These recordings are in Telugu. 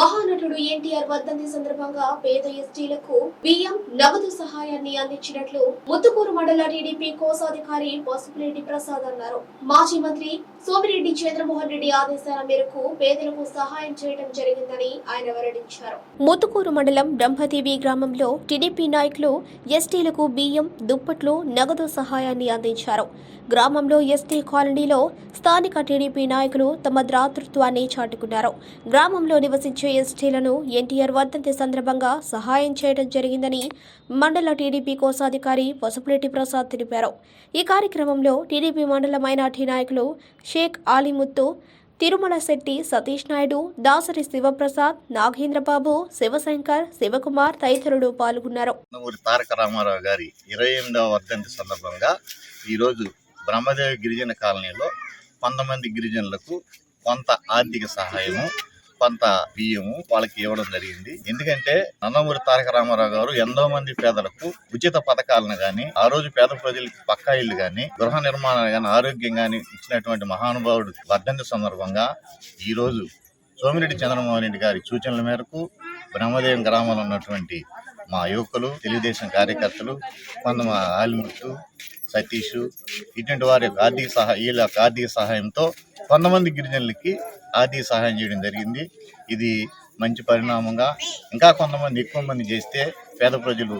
மகாண మహానటుడు ఎన్టీఆర్ వర్ధంతి సందర్భంగా పేద ఎస్టీలకు బియ్యం నగదు సహాయాన్ని అందించినట్లు ముత్తుకూరు మండల టీడీపీ కోశాధికారి పసుపురెడ్డి ప్రసాద్ అన్నారు. మాజీ మంత్రి సోమిరెడ్డి చంద్రమోహన్ రెడ్డి ఆదేశాల మేరకు పేదలకు సహాయం చేయడం జరిగిందని ఆయన వెల్లడించారు. ముత్తుకూరు మండలం బ్రహ్మదేవి గ్రామంలో టీడీపీ నాయకులు ఎస్టీలకు బియ్యం దుప్పట్లు నగదు సహాయాన్ని అందించారు. గ్రామంలో ఎస్టీ కాలనీలో స్థానిక టీడీపీ నాయకులు తమ దాతృత్వాన్ని చాటుకున్నారు. గ్రామంలో నివసించే ఎస్టీలను ఎన్టీఆర్ వర్ధంతి సందర్భంగా సహాయం చేయడం జరిగిందని మండల టీడీపీ కోశాధికారి పసుపులెట్టి ప్రసాద్ తెలిపారు. ఈ కార్యక్రమంలో టీడీపీ మండల మైనార్టీ నాయకులు షేక్ ఆలీముత్తు తిరుమల శెట్టి సతీష్ నాయుడు దాసరి శివప్రసాద్ నాగేంద్రబాబు శివశంకర్ శివకుమార్ తదితరులు పాల్గొన్నారు. తారక రామారావు గారి ఇరవై ఎనిమిదవ వర్ధంతి సందర్భంగా ఈరోజు బ్రహ్మదేవి గిరిజన కాలనీలో కొంతమంది గిరిజనులకు కొంత ఆర్థిక సహాయము కొంత బియ్యము వాళ్ళకి ఇవ్వడం జరిగింది. ఎందుకంటే నందమూరి తారక రామారావు గారు ఎంతో మంది పేదలకు ఉచిత పథకాలను గాని ఆ రోజు పేద ప్రజలకు పక్కా ఇల్లు గాని గృహ నిర్మాణాలు గాని ఆరోగ్యం గాని ఇచ్చినటువంటి మహానుభావుడు వర్ధంతి సందర్భంగా ఈ రోజు సోమిరెడ్డి చంద్రమోహన్ రెడ్డి గారి సూచనల మేరకు బ్రహ్మదేవం గ్రామంలో ఉన్నటువంటి మా యువకులు తెలుగుదేశం కార్యకర్తలు కొంత మా ఆలిముత్తు సతీష్ ఇటువంటి వారి యొక్క ఆర్థిక సహాయ వీళ్ళ యొక్క ఆర్థిక సహాయంతో కొంతమంది గిరిజనులకి ఆర్థిక సహాయం చేయడం జరిగింది. ఇది మంచి పరిణామంగా ఇంకా కొంతమంది ఎక్కువ మంది చేస్తే పేద ప్రజలు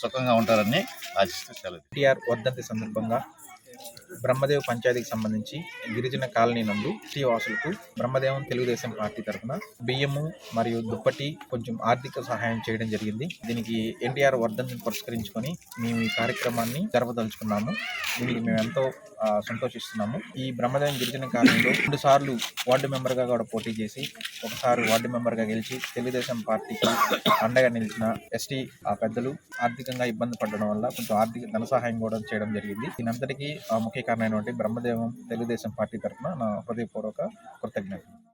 సుఖంగా ఉంటారని ఆశిస్తూ సెలవు. టీఆర్ వర్ధంతి సందర్భంగా బ్రహ్మదేవ్ పంచాయతీకి సంబంధించి గిరిజన కాలనీ నందు టీ వాసులకు బ్రహ్మదేవం తెలుగుదేశం పార్టీ తరఫున బియ్యము మరియు దుప్పటి కొంచెం ఆర్థిక సహాయం చేయడం జరిగింది. దీనికి ఎన్టీఆర్ వర్ధంతిని పురస్కరించుకొని మేము ఈ కార్యక్రమాన్ని జరపదలుచుకున్నాము. దీనికి మేము ఎంతో సంతోషిస్తున్నాము. ఈ బ్రహ్మదేవం గిరిజన కాలనీలో రెండు సార్లు వార్డు మెంబర్గా కూడా పోటీ చేసి ఒకసారి వార్డు మెంబర్గా గెలిచి తెలుగుదేశం పార్టీకి అండగా నిలిచిన ఎస్టీ ఆ పెద్దలు ఆర్థికంగా ఇబ్బంది పడడం వల్ల కొంచెం ఆర్థిక ధన సహాయం కూడా చేయడం జరిగింది. దీనంతటికీ ఆ ముఖ్య కారణమైనటువంటి బ్రహ్మదేవం తెలుగుదేశం పార్టీ తరఫున నా హృదయపూర్వక కృతజ్ఞతలు.